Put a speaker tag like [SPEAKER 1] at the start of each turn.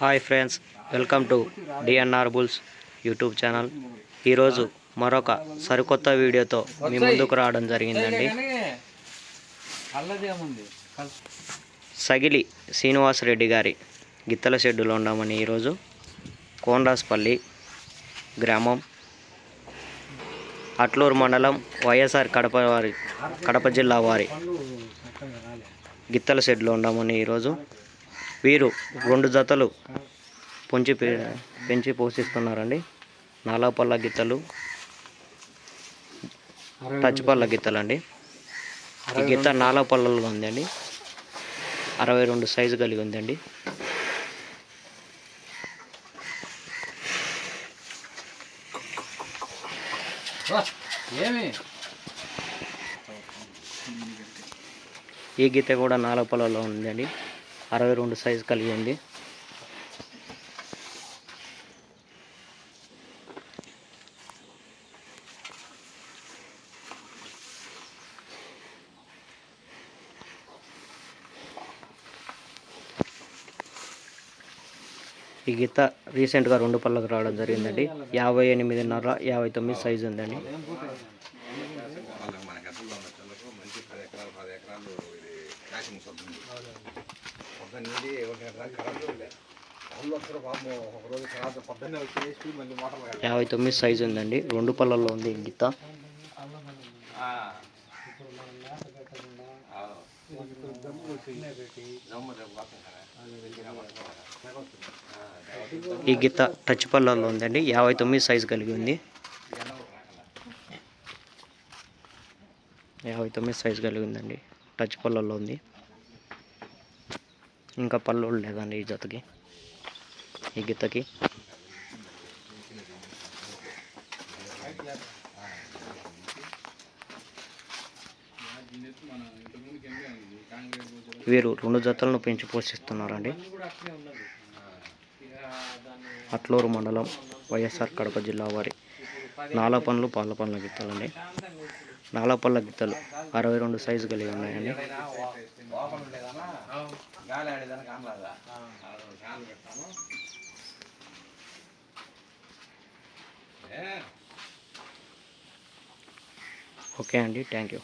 [SPEAKER 1] Hi friends welcome to DNR bulls YouTube channel. ఈరోజు మరొక సరికొత్త వీడియోతో మీ ముందుకు రావడం జరిగిందండి. సగిలి శ్రీనివాసరెడ్డి గారి గిత్తల షెడ్డులో ఉన్నామని ఈరోజు కోనరాస్పల్లి గ్రామం అట్లూరు మండలం వైఎస్ఆర్ కడప వారి కడప జిల్లా వారి గిత్తల షెడ్లో ఉన్నామని ఈరోజు వీరు రెండు జతలు పొంచి పెంచి పోషిస్తున్నారండి. నాలాపల్ల గిత్తలు టచ్ పళ్ళ గిత్తలు అండి ఈ గిత్త నాలుగు పళ్ళలో ఉందండి. అరవై రెండు సైజు కలిగి ఉందండి. ఈ గీత కూడా నాలుగు పళ్ళలో ఉందండి. అరవై రెండు సైజు కలిగి ఉంది. ఈ గీత రీసెంట్గా రెండు పళ్ళకు రావడం జరిగిందండి. యాభై ఎనిమిదిన్నర యాభై తొమ్మిది సైజు ఉందండి. యాభై తొమ్మిది సైజు ఉందండి. రెండు పళ్ళల్లో ఉంది ఈ గీత ఈ గీత టచ్ పళ్ళల్లో ఉందండి. యాభై తొమ్మిది సైజు కలిగి ఉంది. యాభై తొమ్మిది సైజు కలిగి ఉందండి. టచ్ పళ్ళల్లో ఉంది. ఇంకా పళ్ళు లేదండి ఈ జతకి. ఈ గీతకి వీరు రెండు జతలను పెంచి పోషిస్తున్నారండి. అట్లూరు మండలం వైఎస్ఆర్ కడప జిల్లా వారి నాల పనులు పాల పనుల గిత్తలండి. నాలపల్ల గిత్తలు. అరవై రెండు సైజు కలిగి ఉన్నాయండి. ఓకే అండి థ్యాంక్ యూ